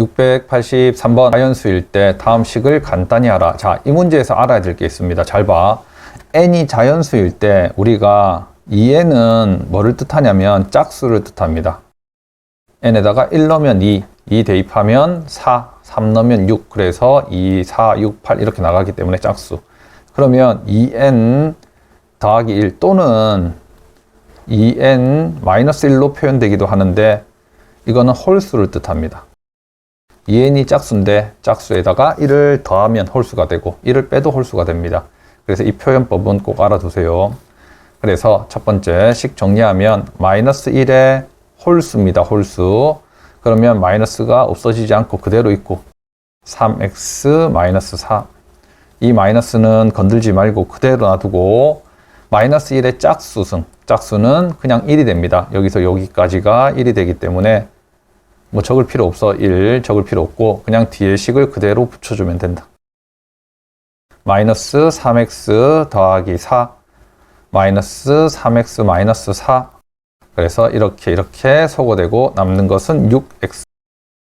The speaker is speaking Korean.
683번 자연수일 때 다음 식을 간단히 하라. 자, 이 문제에서 알아야 될 게 있습니다. 잘 봐. n이 자연수일 때 우리가 2n은 뭐를 뜻하냐면 짝수를 뜻합니다. n에다가 1 넣으면 2, 2 대입하면 4, 3 넣으면 6. 그래서 2, 4, 6, 8 이렇게 나가기 때문에 짝수. 그러면 2n 더하기 1 또는 2n 마이너스 1로 표현되기도 하는데 이거는 홀수를 뜻합니다. 2n이 짝수인데 짝수에다가 1을 더하면 홀수가 되고 1을 빼도 홀수가 됩니다. 그래서 이 표현법은 꼭 알아두세요. 그래서 첫 번째 식 정리하면 마이너스 1의 홀수입니다. 홀수. 그러면 마이너스가 없어지지 않고 그대로 있고 3x 마이너스 4. 이 마이너스는 건들지 말고 그대로 놔두고 마이너스 1의 짝수승. 짝수는 그냥 1이 됩니다. 여기서 여기까지가 1이 되기 때문에 뭐 적을 필요 없어. 1 적을 필요 없고 그냥 뒤에 식을 그대로 붙여주면 된다. 마이너스 3x 더하기 4 마이너스 3x 마이너스 4 그래서 이렇게 이렇게 소거되고 남는 것은 6x